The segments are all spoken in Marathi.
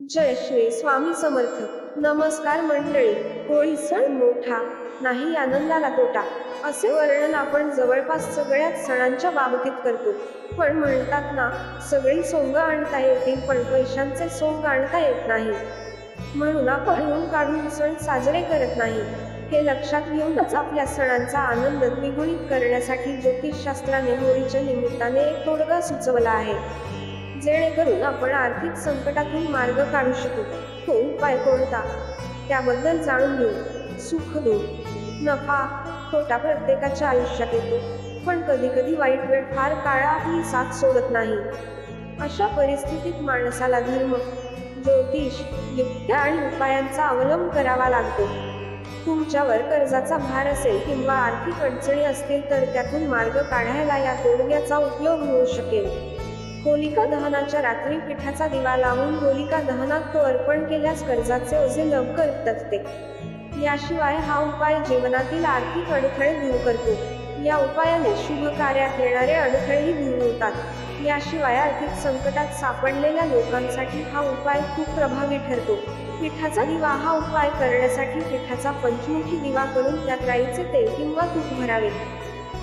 जय श्री स्वामी समर्थ. नमस्कार मंडळी. होळी सण मोठा नाही आनंदाला तोटा. असे वर्णन आपण जवळपास सगळ्याच सणांच्या बाबतीत करतो. पण म्हणतात ना सगळी सोंग आणता येतील पण पैशांचे सोंग आणता येत नाही. म्हणून आपण ऊन काढून सण साजरे करत नाही. हे लक्षात घेऊनच आपल्या सणांचा आनंद द्विगुणित करण्यासाठी ज्योतिषशास्त्राने होळीच्या निमित्ताने एक तोडगा सुचवला आहे. जेणेकरून आपण आर्थिक संकटातून मार्ग काढू शकू. तो उपाय कोणता? त्याबद्दल जाणून घेऊ. सुख दूर नफा तोटा प्रत्येकाच्या आयुष्यात येतो. पण कधी कधी वाईट वेळ फार काळा ही साथ सोडत नाही. अशा परिस्थितीत माणसाला धर्म ज्योतिष युक्त्या आणि उपायांचा अवलंब करावा लागतो. तुमच्यावर कर्जाचा भार असेल किंवा आर्थिक अडचणी असतील तर त्यातून मार्ग काढायला या तोडग्याचा उपयोग होऊ शकेल. होलिका दहनाच्या रात्री पिठाचा दिवा लावून होलिका दहनात तो अर्पण केल्यास कर्जाचे ओझे लवकर तचते याशिवाय हा उपाय जीवनातील आर्थिक अडथळे दूर करतो. या उपायाने शुभ कार्यात येणारे अडथळेही दूर होतात. याशिवाय आर्थिक संकटात सापडलेल्या लोकांसाठी हा उपाय खूप प्रभावी ठरतो. पिठाचा दिवा हा उपाय करण्यासाठी पिठाचा पंचमुखी दिवा करून त्यात राईचे तेल किंवा तूप भरावे.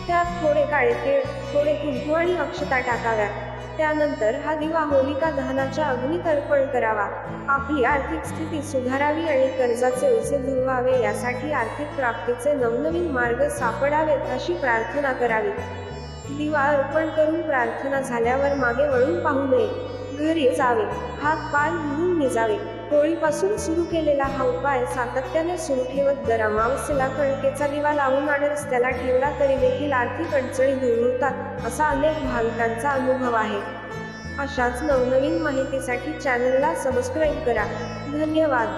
त्यात थोडे काळे तेल थोडे कुंकू आणि अक्षता टाकाव्यात. त्यानंतर हा दिवा होलिका दहनाच्या अग्नीत अर्पण करावा. आपली आर्थिक स्थिती सुधारावी आणि कर्जाचे ओझे दूर यासाठी आर्थिक प्राप्तीचे नवनवीन मार्ग सापडावेत अशी प्रार्थना करावी. दिवा अर्पण करून प्रार्थना झाल्यावर मागे वळून पाहू नये. घरी जावे. हात पाय म्हणून निजावे. होळीपासून सुरू केलेला हा उपाय सातत्याने सुरू ठेवत दर अमावस्येला कणकेचा दिवा लावून आणि रस्त्याला ठेवला तरी देखील आर्थिक अडचणी दूर असा अनेक भाविकांचा अनुभव आहे. अशाच नवनवीन माहितीसाठी चॅनलला सबस्क्राईब करा. धन्यवाद.